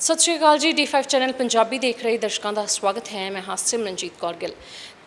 ਸਤਿ ਸ਼੍ਰੀ ਅਕਾਲ ਜੀ D5 channel Punjabi ਦੇਖ ਰਹੇ ਦਰਸ਼ਕਾਂ ਦਾ ਸਵਾਗਤ ਹੈ। ਮੈਂ ਹਾਂ ਸਿਮਰਨਜੀਤ ਕੌਰ ਗਿੱਲ।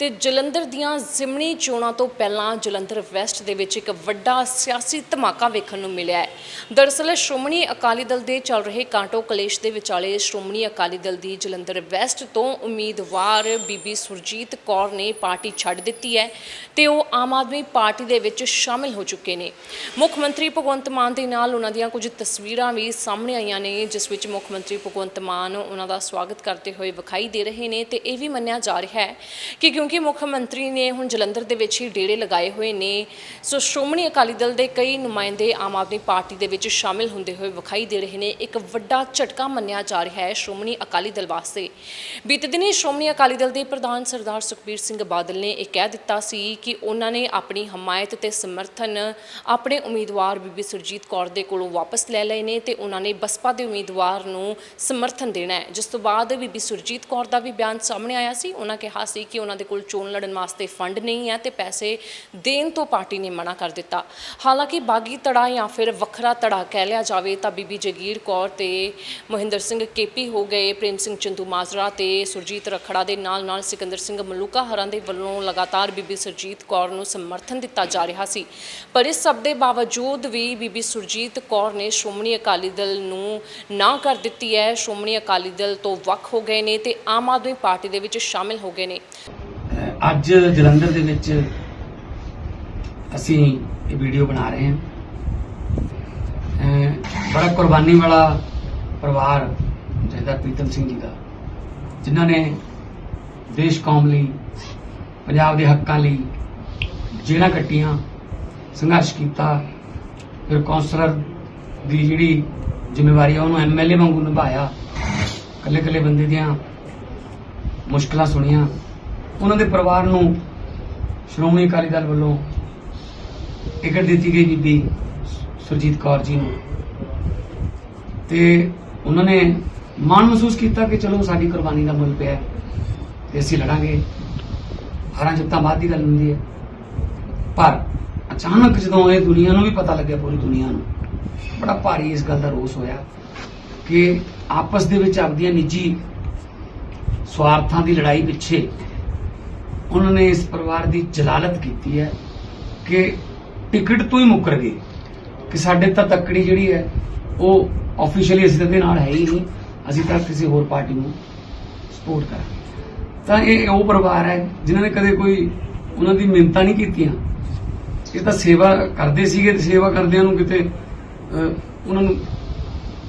ਤੇ ਜਲੰਧਰ ਦੀਆਂ ਜ਼ਿਮਨੀ ਚੋਣਾਂ ਤੋਂ ਪਹਿਲਾਂ ਜਲੰਧਰ ਵੈਸਟ ਦੇ ਵਿੱਚ ਇੱਕ ਵੱਡਾ ਸਿਆਸੀ ਧਮਾਕਾ ਵੇਖਣ ਨੂੰ ਮਿਲਿਆ ਹੈ। ਦਰਅਸਲ ਸ਼੍ਰੋਮਣੀ ਅਕਾਲੀ ਦਲ ਦੇ ਚੱਲ ਰਹੇ ਕਾਂਟੋ ਕਲੇਸ਼ ਦੇ ਵਿਚਾਲੇ ਸ਼੍ਰੋਮਣੀ ਅਕਾਲੀ ਦਲ ਦੀ ਜਲੰਧਰ ਵੈਸਟ ਤੋਂ ਉਮੀਦਵਾਰ ਬੀਬੀ ਸੁਰਜੀਤ ਕੌਰ ਨੇ ਪਾਰਟੀ ਛੱਡ ਦਿੱਤੀ ਹੈ ਤੇ ਉਹ ਆਮ ਆਦਮੀ ਪਾਰਟੀ ਦੇ ਵਿੱਚ ਸ਼ਾਮਿਲ ਹੋ ਚੁੱਕੇ ਨੇ। ਮੁੱਖ ਮੰਤਰੀ ਭਗਵੰਤ ਮਾਨ ਦੇ ਨਾਲ ਉਹਨਾਂ ਦੀਆਂ ਕੁਝ ਤਸਵੀਰਾਂ ਵੀ ਸਾਹਮਣੇ ਆਈਆਂ ਨੇ, ਜਿਸ ਵਿੱਚ ਮੁੱਖ ਮੰਤਰੀ ਭਗਵੰਤ ਮਾਨ ਉਹਨਾਂ ਦਾ ਸਵਾਗਤ ਕਰਦੇ ਹੋਏ ਵਿਖਾਈ ਦੇ ਰਹੇ ਨੇ ਤੇ ਇਹ ਵੀ ਮੰਨਿਆ ਜਾ ਰਿਹਾ ਹੈ ਕਿ ਕਿਉਂਕਿ ਮੁੱਖ ਮੰਤਰੀ ਨੇ ਹੁਣ ਜਲੰਧਰ ਦੇ ਵਿੱਚ ਹੀ ਡੇਰੇ ਲਗਾਏ ਹੋਏ ਨੇ। ਸੋ ਸ਼੍ਰੋਮਣੀ ਅਕਾਲੀ ਦਲ ਦੇ ਕਈ ਨੁਮਾਇੰਦੇ ਆਮ ਆਦਮੀ ਪਾਰਟੀ ਦੇ ਵਿੱਚ ਸ਼ਾਮਿਲ ਹੁੰਦੇ ਹੋਏ ਵਿਖਾਈ ਦੇ ਰਹੇ ਨੇ। ਇੱਕ ਵੱਡਾ ਝਟਕਾ ਮੰਨਿਆ ਜਾ ਰਿਹਾ ਹੈ ਸ਼੍ਰੋਮਣੀ ਅਕਾਲੀ ਦਲ ਵਾਸਤੇ। ਬੀਤੇ ਦਿਨੀ ਸ਼੍ਰੋਮਣੀ ਅਕਾਲੀ ਦਲ ਦੇ ਪ੍ਰਧਾਨ ਸਰਦਾਰ ਸੁਖਬੀਰ ਸਿੰਘ ਬਾਦਲ ਨੇ ਇਹ ਕਹਿ ਦਿੱਤਾ ਸੀ ਕਿ ਉਹਨਾਂ ਨੇ ਆਪਣੀ ਹਮਾਇਤ ਤੇ ਸਮਰਥਨ ਆਪਣੇ ਉਮੀਦਵਾਰ ਬੀਬੀ ਸੁਰਜੀਤ ਕੌਰ ਦੇ ਕੋਲੋਂ ਵਾਪਸ ਲੈ ਲਏ ਨੇ ਤੇ ਉਹਨਾਂ ਨੇ ਬਸਪਾ ਦੇ ਉਮੀਦਵਾਰ ਨੂੰ ਸਮਰਥਨ ਦੇਣਾ ਹੈ। ਜਿਸ ਤੋਂ ਬਾਅਦ ਬੀਬੀ ਸੁਰਜੀਤ ਕੌਰ ਦਾ ਵੀ ਬਿਆਨ ਸਾਹਮਣੇ ਆਇਆ ਸੀ। ਉਹਨਾਂ ਕਿਹਾ ਸੀ ਕਿ ਉਹਨਾਂ ਦੇ ਕੋਲ ਚੋਣ ਲੜਨ ਵਾਸਤੇ ਫੰਡ ਨਹੀਂ ਹੈ ਤੇ ਪੈਸੇ ਦੇਣ ਤੋਂ ਪਾਰਟੀ ਨੇ ਮਨਾ ਕਰ ਦਿੱਤਾ। ਹਾਲਾਂਕਿ ਬਾਗੀ ਧੜਾ ਜਾਂ ਫਿਰ ਵੱਖਰਾ ਧੜਾ ਕਹਿ ਲਿਆ ਜਾਵੇ ਤਾਂ ਬੀਬੀ ਜਗੀਰ ਕੌਰ ਤੇ ਮਹਿੰਦਰ ਸਿੰਘ ਕੇਪੀ ਹੋ ਗਏ, ਪ੍ਰੇਮ ਸਿੰਘ ਚੰਦੂ ਮਾਜਰਾ ਤੇ ਸੁਰਜੀਤ ਰਖੜਾ ਦੇ ਨਾਲ ਨਾਲ ਸਿਕੰਦਰ ਸਿੰਘ ਮਲੂਕਾ ਹਰਾਂ ਦੇ ਵੱਲੋਂ ਲਗਾਤਾਰ ਬੀਬੀ ਸੁਰਜੀਤ ਕੌਰ ਨੂੰ ਸਮਰਥਨ ਦਿੱਤਾ ਜਾ ਰਿਹਾ ਸੀ। ਪਰ ਇਸ ਸਭ ਦੇ ਬਾਵਜੂਦ ਵੀ ਬੀਬੀ ਸੁਰਜੀਤ ਕੌਰ ਨੇ ਸ਼੍ਰੋਮਣੀ ਅਕਾਲੀ ਦਲ ਨੂੰ ਨਾ ਕਰ ਦਿੱਤੀ ਹੈ, ਸ਼੍ਰੋਮਣੀ ਅਕਾਲੀ ਦਲ ਤੋਂ ਵੱਖ ਹੋ ਗਏ ਨੇ ਤੇ ਆਮ ਆਦਮੀ ਪਾਰਟੀ ਦੇ ਵਿੱਚ ਸ਼ਾਮਿਲ ਹੋ ਗਏ ਨੇ। ਅੱਜ ਜਲੰਧਰ ਦੇ ਵਿੱਚ ਅਸੀਂ ਇਹ ਵੀਡੀਓ ਬਣਾ ਰਹੇ ਹਾਂ। ਬੜਾ ਕੁਰਬਾਨੀ ਵਾਲਾ ਪਰਿਵਾਰ ਜਿਹਦਾ ਪ੍ਰੀਤਮ ਸਿੰਘ ਜੀ ਦਾ, ਜਿਨ੍ਹਾਂ ਨੇ ਦੇਸ਼ ਕੌਮ ਲਈ, ਪੰਜਾਬ ਦੇ ਹੱਕਾਂ ਲਈ ਜੇਲ੍ਹਾਂ ਕੱਟੀਆਂ, ਸੰਘਰਸ਼ ਕੀਤਾ। ਫਿਰ ਕੌਂਸਲਰ ਦੀ ਜਿਹੜੀ ਜ਼ਿੰਮੇਵਾਰੀ ਆ, ਉਹਨੂੰ ਐਮਐਲਏ ਵਾਂਗੂ ਨਿਭਾਇਆ। ਕੱਲੇ ਕੱਲੇ ਬੰਦੇ ਦੀਆਂ ਮੁਸ਼ਕਲਾਂ ਸੁਣੀਆਂ। ਉਹਨਾਂ ਦੇ ਪਰਿਵਾਰ ਨੂੰ ਸ਼੍ਰੋਮਣੀ ਅਕਾਲੀ ਦਲ ਵੱਲੋਂ ਟਿਕਟ ਦਿੱਤੀ ਗਈ ਬੀਬੀ ਸੁਰਜੀਤ ਕੌਰ ਜੀ ਨੂੰ। ਤੇ ਉਹਨਾਂ ਨੇ ਮਾਣ ਮਹਿਸੂਸ ਕੀਤਾ ਕਿ ਚਲੋ ਸਾਡੀ ਕੁਰਬਾਨੀ ਦਾ ਮੁੱਲ ਪਿਆ ਹੈ ਤੇ ਅਸੀਂ ਲੜਾਂਗੇ। ਹਾਰਾਂ ਜਿੱਤਾਂ ਬਾਅਦ ਦੀ ਗੱਲ ਹੁੰਦੀ ਹੈ। ਪਰ ਅਚਾਨਕ ਜਦੋਂ ਇਹ ਦੁਨੀਆ ਨੂੰ ਵੀ ਪਤਾ ਲੱਗਿਆ, ਪੂਰੀ ਦੁਨੀਆ ਨੂੰ, ਬੜਾ ਭਾਰੀ ਇਸ ਗੱਲ ਦਾ ਰੋਸ ਹੋਇਆ ਕਿ ਆਪਸ ਦੇ ਵਿੱਚ ਆਪਦੀਆਂ ਨਿੱਜੀ ਸਵਾਰਥਾਂ ਦੀ ਲੜਾਈ ਪਿੱਛੇ ਉਹਨਾਂ ਨੇ ਇਸ ਪਰਿਵਾਰ ਦੀ ਜਲਾਲਤ ਕੀਤੀ ਹੈ ਕਿ ਟਿਕਟ ਤੋਂ ਹੀ ਮੁੱਕਰ ਗਏ ਕਿ ਸਾਡੇ ਤਾਂ ਤੱਕੜੀ ਜਿਹੜੀ ਹੈ, ਉਹ ਆਫੀਸ਼ੀਅਲੀ ਅਸੀਂ ਤਾਂ ਨਾਲ ਹੈ ਹੀ ਨਹੀਂ, ਅਸੀਂ ਤਾਂ ਕਿਸੇ ਹੋਰ ਪਾਰਟੀ ਨੂੰ ਸਪੋਰਟ ਕਰਾਂਗੇ। ਤਾਂ ਇਹ ਉਹ ਪਰਿਵਾਰ ਹੈ ਜਿਨ੍ਹਾਂ ਨੇ ਕਦੇ ਕੋਈ ਉਹਨਾਂ ਦੀ ਮਿੰਤਾ ਨਹੀਂ ਕੀਤੀਆਂ। ਇਹ ਤਾਂ ਸੇਵਾ ਕਰਦੇ ਸੀਗੇ ਤੇ ਸੇਵਾ ਕਰਦਿਆਂ ਨੂੰ ਕਿਤੇ ਉਹਨਾਂ ਨੂੰ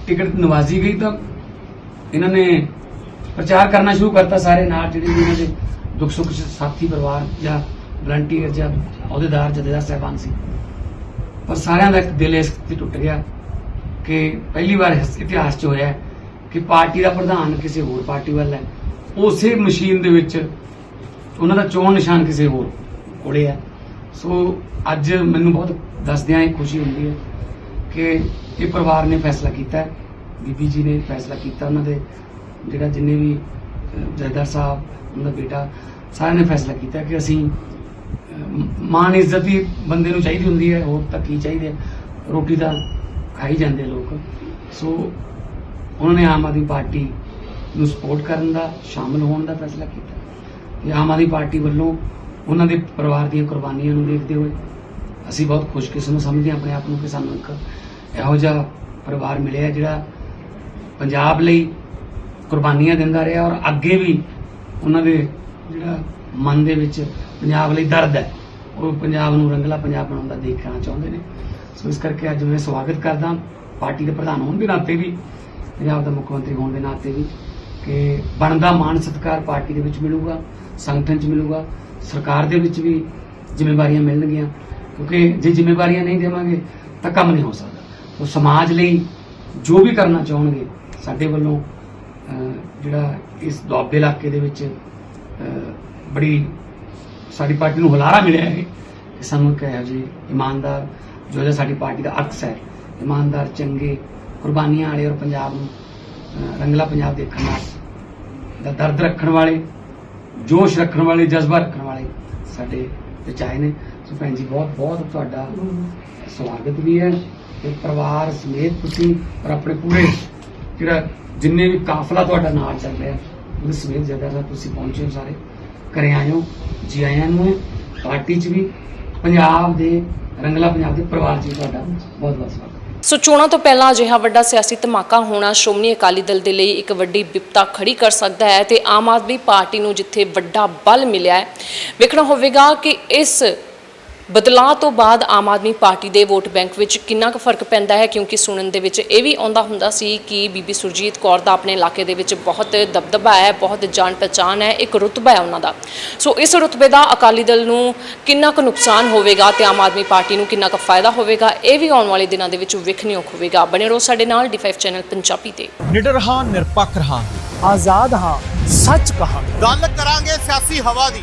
ਟਿਕਟ ਨਵਾਜ਼ੀ ਗਈ ਤਾਂ ਇਹਨਾਂ ਨੇ ਪ੍ਰਚਾਰ ਕਰਨਾ ਸ਼ੁਰੂ ਕਰਤਾ ਸਾਰੇ ਨਾਲ ਜਿਹੜੇ ਇਹਨਾਂ ਦੇ ਦੁੱਖ ਸੁੱਖ ਚ ਸਾਥੀ, ਪਰਿਵਾਰ ਜਾਂ ਵਲੰਟੀਅਰ ਜਾਂ ਅਹੁਦੇਦਾਰ ਜਥੇਦਾਰ ਸਾਹਿਬਾਨ ਸੀ। ਪਰ ਸਾਰਿਆਂ ਦਾ ਇੱਕ ਦਿਲ ਇਸ ਤੇ ਟੁੱਟ ਗਿਆ ਕਿ ਪਹਿਲੀ ਵਾਰ ਇਤਿਹਾਸ 'ਚ ਹੋਇਆ ਕਿ ਪਾਰਟੀ ਦਾ ਪ੍ਰਧਾਨ ਕਿਸੇ ਹੋਰ ਪਾਰਟੀ ਵੱਲ ਹੈ। ਉਸੇ ਮਸ਼ੀਨ ਦੇ ਵਿੱਚ ਉਹਨਾਂ ਦਾ ਚੋਣ ਨਿਸ਼ਾਨ ਕਿਸੇ ਹੋਰ ਕੋਲੇ ਹੈ। ਸੋ ਅੱਜ ਮੈਨੂੰ ਬਹੁਤ ਦੱਸਦਿਆਂ ਇਹ ਖੁਸ਼ੀ ਹੁੰਦੀ ਹੈ ਕਿ ਇਹ ਪਰਿਵਾਰ ਨੇ ਫੈਸਲਾ ਕੀਤਾ ਬੀਬੀ ਜੀ ਨੇ ਫੈਸਲਾ ਕੀਤਾ ਉਹਨਾਂ ਦੇ, ਜਿਹੜਾ ਜਿੰਨੇ ਵੀ ਅਹ, ਸਾਹਿਬ ਉਹਨਾਂ ਦਾ ਬੇਟਾ ਸਾਰਿਆਂ ਨੇ ਫੈਸਲਾ ਕੀਤਾ ਕਿ ਅਸੀਂ ਅਹ, ਮਾਣ ਇੱਜ਼ਤ ਹੀ ਬੰਦੇ ਨੂੰ ਚਾਹੀਦੀ ਹੁੰਦੀ ਹੈ ਹੋਰ ਤਾਂ ਕੀ ਚਾਹੀਦੇ ਰੋਟੀ ਤਾਂ ਖਾਈ ਜਾਂਦੇ ਲੋਕ। ਸੋ ਉਹਨਾਂ ਨੇ ਆਮ ਆਦਮੀ ਪਾਰਟੀ ਨੂੰ ਸਪੋਰਟ ਕਰਨ ਦਾ ਸ਼ਾਮਲ ਹੋਣ ਦਾ ਫੈਸਲਾ ਕੀਤਾ। ਤੇ ਆਮ ਆਦਮੀ ਪਾਰਟੀ ਵੱਲੋਂ ਉਹਨਾਂ ਦੇ ਪਰਿਵਾਰ ਦੀਆਂ ਕੁਰਬਾਨੀਆਂ ਨੂੰ ਦੇਖਦੇ ਹੋਏ ਅਸੀਂ ਬਹੁਤ ਖੁਸ਼ਕਿਸਮਤ ਸਮਝਦੇ ਹਾਂ ਆਪਣੇ ਆਪ ਨੂੰ ਕਿ ਸਾਨੂੰ ਇੱਕ ਇਹੋ ਜਿਹਾ ਪਰਿਵਾਰ ਮਿਲਿਆ ਜਿਹੜਾ ਪੰਜਾਬ ਲਈ ਕੁਰਬਾਨੀਆਂ ਦਿੰਦਾ ਰਿਹਾ ਔਰ ਅੱਗੇ ਵੀ ਉਹਨਾਂ ਦੇ ਜਿਹੜਾ ਮਨ ਦੇ ਵਿੱਚ ਪੰਜਾਬ ਲਈ ਦਰਦ ਹੈ, ਉਹ ਪੰਜਾਬ ਨੂੰ ਰੰਗਲਾ ਪੰਜਾਬ ਬਣਾਉਣ ਦਾ ਦੇਖਣਾ ਚਾਹੁੰਦੇ ਨੇ। ਸੋ ਇਸ ਕਰਕੇ ਅੱਜ ਮੈਂ ਸਵਾਗਤ ਕਰਦਾ ਪਾਰਟੀ ਦੇ ਪ੍ਰਧਾਨ ਹੋਣ ਦੇ ਨਾਤੇ ਵੀ, ਪੰਜਾਬ ਦਾ ਮੁੱਖ ਮੰਤਰੀ ਹੋਣ ਦੇ ਨਾਤੇ ਵੀ ਕਿ ਬਣਦਾ ਮਾਣ ਸਤਿਕਾਰ ਪਾਰਟੀ ਦੇ ਵਿੱਚ ਮਿਲੂਗਾ, ਸੰਗਠਨ 'ਚ ਮਿਲੂਗਾ, ਸਰਕਾਰ ਦੇ ਵਿੱਚ ਵੀ ਜ਼ਿੰਮੇਵਾਰੀਆਂ ਮਿਲਣਗੀਆਂ। ਕਿਉਂਕਿ ਜੇ ਜ਼ਿੰਮੇਵਾਰੀਆਂ ਨਹੀਂ ਦੇਵਾਂਗੇ ਤਾਂ ਕੰਮ ਨਹੀਂ ਹੋ ਸਕਦਾ। ਸੋ ਸਮਾਜ ਲਈ ਜੋ ਵੀ ਕਰਨਾ ਚਾਹਣਗੇ, ਸਾਡੇ ਵੱਲੋਂ ਜਿਹੜਾ ਇਸ ਦੁਆਬੇ ਇਲਾਕੇ ਦੇ ਵਿੱਚ ਬੜੀ ਸਾਡੀ ਪਾਰਟੀ ਨੂੰ ਹੁਲਾਰਾ ਮਿਲਿਆ ਹੈ ਕਿ ਸਾਨੂੰ ਇਹੋ ਜਿਹੀ ਇਮਾਨਦਾਰ ਜੋ ਹੈ ਸਾਡੀ ਪਾਰਟੀ ਦਾ ਅਕਸ ਹੈ ਇਮਾਨਦਾਰ ਚੰਗੇ ਕੁਰਬਾਨੀਆਂ ਵਾਲੇ ਔਰ ਪੰਜਾਬ ਨੂੰ ਰੰਗਲਾ ਪੰਜਾਬ ਦੇਖਣ ਦਾ ਦਰਦ ਰੱਖਣ ਵਾਲੇ ਜੋਸ਼ ਰੱਖਣ ਵਾਲੇ ਜਜ਼ਬਾ ਰੱਖਣ ਵਾਲੇ ਸਾਡੇ ਵਿੱਚ ਆਏ ਨੇ। ਸੋ ਭੈਣ ਜੀ ਬਹੁਤ ਬਹੁਤ ਤੁਹਾਡਾ ਸਵਾਗਤ ਵੀ ਹੈ। ਤੇ ਪਰਿਵਾਰ ਸਮੇਤ ਤੁਸੀਂ ਔਰ ਆਪਣੇ ਪੂਰੇ ਜਿਹੜਾ ਜਿੰਨੇ ਵੀ ਕਾਫਲਾ ਤੁਹਾਡਾ ਨਾਲ ਚੱਲ ਰਿਹਾ, ਉਹਦੇ ਸਮੇਤ ਜਗ੍ਹਾ ਦਾ ਤੁਸੀਂ ਪਹੁੰਚੇ ਹੋ ਸਾਰੇ। ਘਰੇ ਆਏ ਜੀ ਆਇਆਂ ਨੂੰ ਪਾਰਟੀ 'ਚ ਵੀ, ਪੰਜਾਬ ਦੇ, ਰੰਗਲਾ ਪੰਜਾਬ ਦੇ ਪਰਿਵਾਰ 'ਚ ਵੀ ਤੁਹਾਡਾ ਬਹੁਤ ਬਹੁਤ ਸਵਾਗਤ ਸੋ ਚੋਣਾਂ ਤੋਂ ਪਹਿਲਾਂ ਅਜਿਹਾ ਵੱਡਾ ਸਿਆਸੀ ਧਮਾਕਾ ਹੋਣਾ ਸ਼੍ਰੋਮਣੀ ਅਕਾਲੀ ਦਲ ਦੇ ਲਈ ਇੱਕ ਵੱਡੀ ਵਿਪਤਾ ਖੜੀ ਕਰ ਸਕਦਾ ਹੈ ਤੇ ਆਮ ਆਦਮੀ ਪਾਰਟੀ ਨੂੰ ਜਿੱਥੇ ਵੱਡਾ ਬਲ ਮਿਲਿਆ ਹੈ, ਵੇਖਣਾ ਹੋਵੇਗਾ ਕਿ ਇਸ ਬਦਲਾਅ ਤੋਂ ਬਾਅਦ ਆਮ ਆਦਮੀ ਪਾਰਟੀ ਦੇ ਵੋਟ ਬੈਂਕ ਵਿੱਚ ਕਿੰਨਾ ਕੁ ਫ਼ਰਕ ਪੈਂਦਾ ਹੈ? ਕਿਉਂਕਿ ਸੁਣਨ ਦੇ ਵਿੱਚ ਇਹ ਵੀ ਆਉਂਦਾ ਹੁੰਦਾ ਸੀ ਕਿ ਬੀਬੀ ਸੁਰਜੀਤ ਕੌਰ ਦਾ ਆਪਣੇ ਇਲਾਕੇ ਦੇ ਵਿੱਚ ਬਹੁਤ ਦਬਦਬਾ ਹੈ ਬਹੁਤ ਜਾਣ ਪਛਾਣ ਹੈ ਇੱਕ ਰੁਤਬਾ ਹੈ ਉਹਨਾਂ ਦਾ। ਸੋ ਇਸ ਰੁਤਬੇ ਦਾ ਅਕਾਲੀ ਦਲ ਨੂੰ ਕਿੰਨਾ ਕੁ ਨੁਕਸਾਨ ਹੋਵੇਗਾ ਤੇ ਆਮ ਆਦਮੀ ਪਾਰਟੀ ਨੂੰ ਕਿੰਨਾ ਕੁ ਫਾਇਦਾ ਹੋਵੇਗਾ? ਇਹ ਵੀ ਆਉਣ ਵਾਲੇ ਦਿਨਾਂ ਦੇ ਵਿੱਚ ਵੇਖਣਯੋਗ ਹੋਵੇਗਾ। ਬਣੇ ਰਹੋ ਸਾਡੇ ਨਾਲ ਡੀ5 ਚੈਨਲ ਪੰਜਾਬੀ ਤੇ। ਨਿਡਰ ਹਾਂ ਨਿਰਪੱਖ ਰਹਾਂਗੇ। ਆਜ਼ਾਦ ਹਾਂ ਸੱਚ ਕਹਾਂਗੇ। ਗੱਲ ਕਰਾਂਗੇ ਸਿਆਸੀ ਹਵਾ ਦੀ।